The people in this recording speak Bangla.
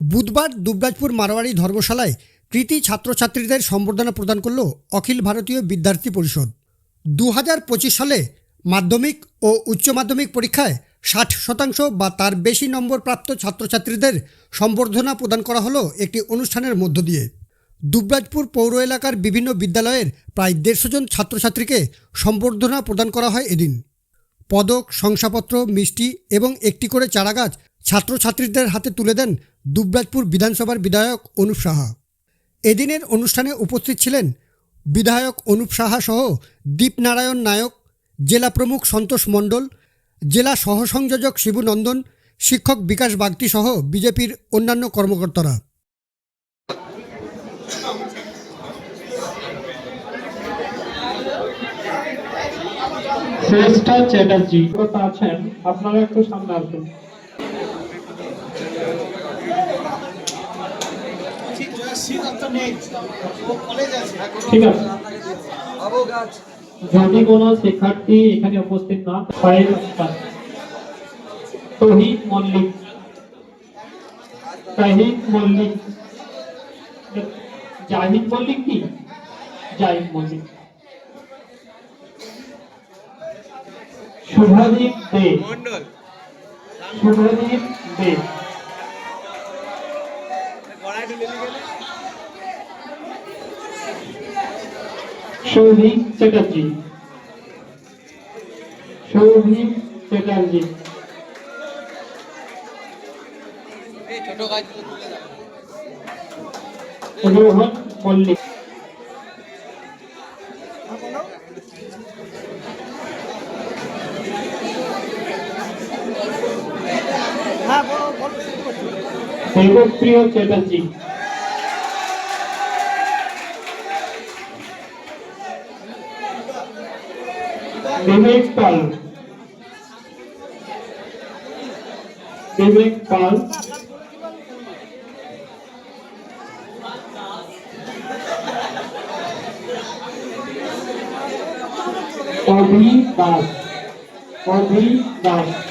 বুধবার দুবরাজপুর মারোয়ারি ধর্মশালায় কৃতি ছাত্রছাত্রীদের সম্বর্ধনা প্রদান করল অখিল ভারতীয় বিদ্যার্থী পরিষদ। দু হাজার পঁচিশ সালে মাধ্যমিক ও উচ্চ মাধ্যমিক পরীক্ষায় ষাট শতাংশ বা তার বেশি নম্বর প্রাপ্ত ছাত্রছাত্রীদের সম্বর্ধনা প্রদান করা হলো একটি অনুষ্ঠানের মধ্য দিয়ে। দুবরাজপুর পৌর এলাকার বিভিন্ন বিদ্যালয়ের প্রায় দেড়শো জন ছাত্রছাত্রীকে সম্বর্ধনা প্রদান করা হয় এদিন। পদক, শংসাপত্র, মিষ্টি এবং একটি করে চারাগাছ ছাত্রছাত্রীদের হাতে তুলে দেন দুবরাজপুর বিধানসভার বিধায়ক অনুপ সাহা। এদিনের অনুষ্ঠানে উপস্থিত ছিলেন বিধায়ক অনুপ সাহা সহ দীপনারায়ণ নায়ক, জেলা প্রমুখ সন্তোষ মণ্ডল, জেলা সহসংযোজক শিবু নন্দন, শিক্ষক বিকাশ বাগতি সহ বিজেপির অন্যান্য কর্মকর্তারা। শ্রেষ্ঠা চ্যাটার্জি আছেন আপনারা একটু সামনে আসবেন ঠিক আছে। যদি কোনো শিক্ষার্থী এখানে উপস্থিত না। ফাইল তহিদ মল্লিক। তাহিদ মল্লিক। জাহিদ মল্লিক কি? জাহিদ মল্লিক। শুভদীপ দে। শুভদীপ দে। সৌভিক চ্যাটার্জি। সৌভিক চ্যাটার্জি। রোহন মল্লিক। দেবপ্রিয় চ্যাটার্জি। বিবেক পাল বিবেক পাল অভি দাস অভি দাস